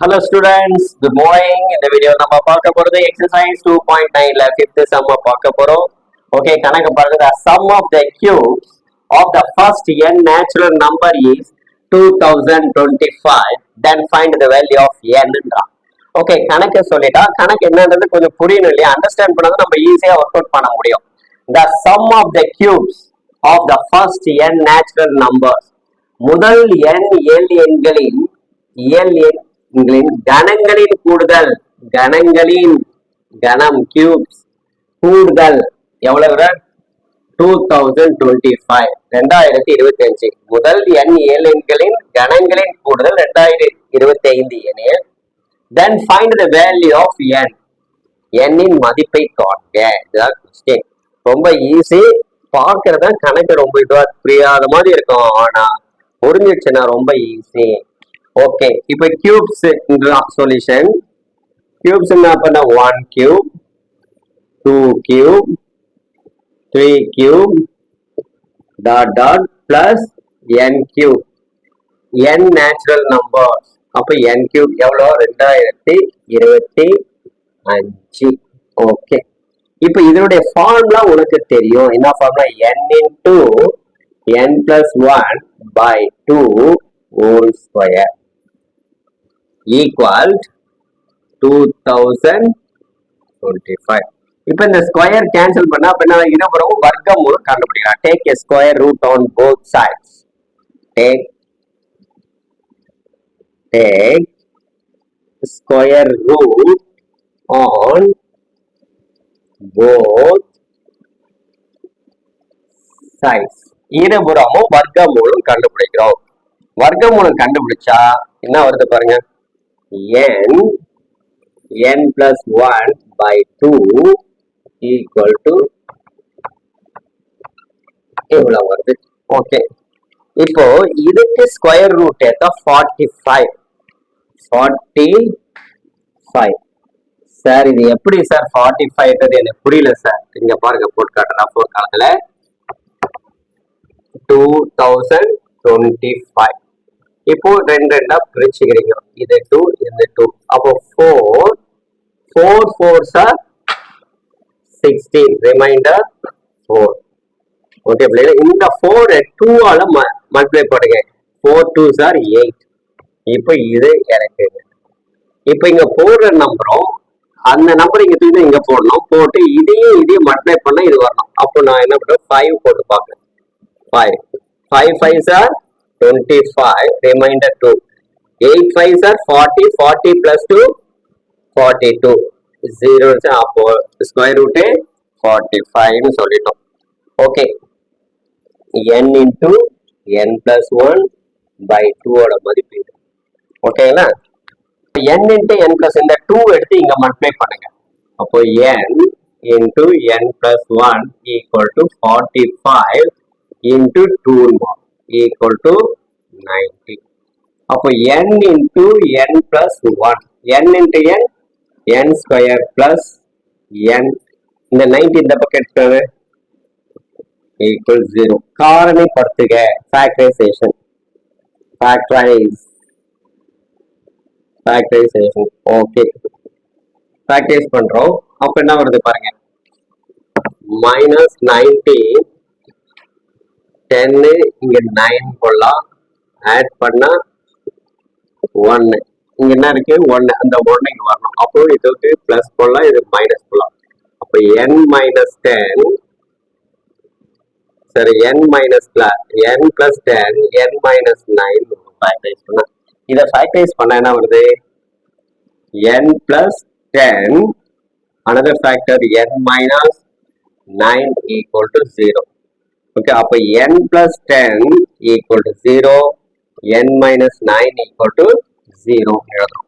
Hello students good morning இந்த video நம்ம பார்க்க போறது எக்ஸசைஸ் டூ பாயிண்ட் நைன்ல ஃபிஃப்த் சம் பார்க்க போறோம். ஓகே கணக்கு பாருங்க. Sum of the cubes of the first N natural number is two thousand twenty five then find the value of என்ன்றா okay கணக்கு சொல்லிட்டா கணக்கு என்னன்றது கொஞ்சம் புரியணும் இல்லையா? அண்டர்ஸ்டாண்ட் பண்ணது நம்ம ஈஸியா ஒர்க் அவுட் பண்ண முடியும். The sum of the cubes of the first N natural numbers முதல் எண் எல் எண்களின் இயல் எண்களின் கணங்களின் கூடுதல் கணங்களின் கணம் கியூப்ஸ் கூடுதல் எவ்வளவு டூ தௌசண்ட் டுவெண்ட்டி ஃபைவ் ரெண்டாயிரத்தி இருபத்தி அஞ்சு. முதல் எண் இயல் எண்களின் கணங்களின் கூடுதல் ரெண்டாயிரத்தி இருபத்தி ஐந்து எனில் then find the value of N எண்ணின் மதிப்பை காண்க. இதுதான் கொஸ்டின் ரொம்ப ஈஸி பார்க்கறத கணக்கு ரொம்ப இதுவா புரியாத மாதிரி இருக்கும். ஆனா புரிஞ்சிடுச்சுன்னா ரொம்ப ஈஸி ஓகே இப்போ கியூப்ஸ் சொல்யூஷன் கியூப்ஸ் என்ன பண்ண? One cube two cube three cube dot dot plus N cube N natural numbers அப்போ என் கியூப் எவ்வளோ? ரெண்டாயிரத்தி இருபத்தி அஞ்சு. ஓகே இப்போ இதனுடைய ஃபார்முலா உனக்கு தெரியும். என்ன formula in into N plus one by two whole square equal two thousand five இப்போ இந்த ஸ்கொயர் கேன்சல் பண்ணா அப்ப என்ன என்ன பண்ணுவோம் வர்க்கமூல கண்டுபிடிக்கலாம். Take a square root on both sides take take square root on both sides இருபுறமும் வர்க்கமூலம் கண்டுபிடிக்கிறோம். வர்க்கமூலம் கண்டுபிடிச்சா என்ன வருது பாருங்க? N n plus 1 by 2 equal to இவ்வளவு வருது? ஓகே இப்போ இதுக்கு ஸ்கொயர் ரூட் எடுத்தா forty five forty five sir இது எப்படி சார் ஃபார்ட்டி ஃபைவ்ன்றது எனக்கு புரியல சார் இங்க பாருங்க போட்டு காட்டுறேன். ஃபோர் காலத்துல டூ தௌசண்ட் டுவெண்ட்டி ஃபைவ் இப்போ ரெண்டு ரெண்டா பிரிச்சுக்கிறீங்க இது டூ இந்த டூ அப்போ four four four sir sixteen reminder four okay பிள்ளைங்க இந்த ஃபோர் டூவால மல்டிப்ளை பண்ணுங்க. ஃபோர் டூ சார் எயிட் இப்போ இது எனக்கு இப்போ இங்க போடுற நம்பரும் அந்த நம்பர் இங்க தூக்கி இங்க போடணும் போட்டு இதையும் இதையும் மல்டிப்ளை பண்ணா இது வரணும் அப்போ நான் என்ன பண்ணுறேன் ஃபைவ் போட்டு பார்ப்பேன் five five five sir twenty five reminder two eight five sir forty forty plus two forty two zero அப்போ ஸ்கொயர் ரூட்டு ஃபார்ட்டி ஃபைவ்னு சொல்லிட்டோம் okay n into n plus one by டூவோட மதிப்பு இது ஓகேங்களா n இன்டூ என் பிளஸ் இந்த two எடுத்து இங்க மல்டிப்ளை பண்ணுங்க அப்போ n into n plus one equal to forty five into two equal to ninety அப்போ n into N plus one n into N N square plus N இந்த ninety இந்த பக்கம் எடுத்துக்காங்க. equal 0 காரணிப்படுத்துக. factorization. factorize. factorization. ஓகே factorize பண்றோம். அப்ப என்ன வருது பாருங்க. மைனஸ் நைன்டீன் டென்னு இங்க நைன் போடலாம். ஆட் பண்ணா ஒன்னு இங்க என்ன இருக்கு? ஒன்னு அந்த ஒன்னு இங்க வரணும். அப்போ இதுக்கு பிளஸ் போடலாம் இது மைனஸ் போடலாம். அப்போ என் மைனஸ் டென் சரி n minus n plus ten n minus nine factorise பண்ண. இதை ஃபேக்டரைஸ் பண்ண என்ன வருது? N plus ten another factor n minus nine equal to zero okay அப்போ n plus ten equal to zero n minus nine equal to zero எழுதுறோம்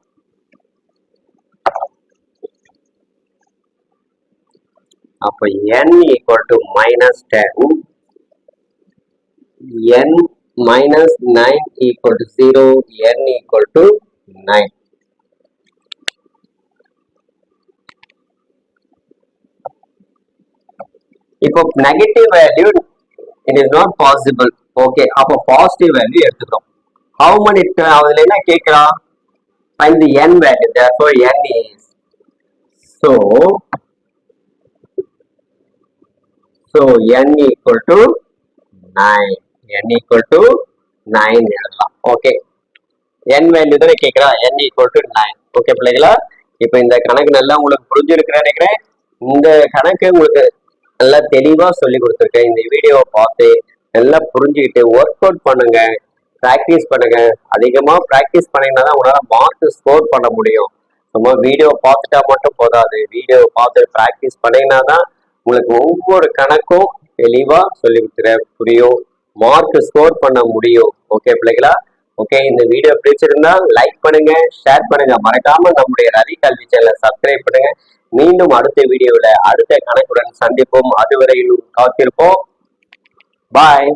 அப்போ n equal to minus ten n minus 9 equal to 0, n equal to 9. இப்போ negative value it is not possible okay அப்போ positive value எடுத்துக்கிறோம். How many அதுல என்ன கேட்கிறான் find the n value therefore n is so so n equal to 9 n equal to 9 எழுதலாம். Okay n value தானே கேட்குறா? N equal to 9 okay பிள்ளைங்களா இப்போ இந்த கணக்கு நல்லா உங்களுக்கு புரிஞ்சிருக்கிறேன் நினைக்கிறேன். இந்த கணக்கு உங்களுக்கு நல்லா தெளிவா சொல்லி கொடுத்துருக்கேன். இந்த வீடியோவை பார்த்து நல்லா புரிஞ்சுக்கிட்டு ஒர்க் அவுட் பண்ணுங்க ப்ராக்டிஸ் பண்ணுங்க. அதிகமா ப்ராக்டிஸ் பண்ணீங்கன்னா தான் உங்களால மார்க் ஸ்கோர் பண்ண முடியும். சும்மா வீடியோ பார்த்துட்டா மட்டும் போதாது. வீடியோ பார்த்து ப்ராக்டிஸ் பண்ணீங்கன்னா தான் உங்களுக்கு ஒவ்வொரு கணக்கும் தெளிவா சொல்லி கொடுத்துற புரியும். மார்க் ஸ்கோர் பண்ண முடியும். ஓகே பிள்ளைகளா? ஓகே இந்த வீடியோ பிடிச்சிருந்தா லைக் பண்ணுங்க ஷேர் பண்ணுங்க. மறக்காம நம்முடைய ரவி கல்வி சேனலை சப்ஸ்கிரைப் பண்ணுங்க. மீண்டும் அடுத்த வீடியோவில் அடுத்த கணக்குடன் சந்திப்போம். அதுவரையிலும் காத்திருப்போம். பாய்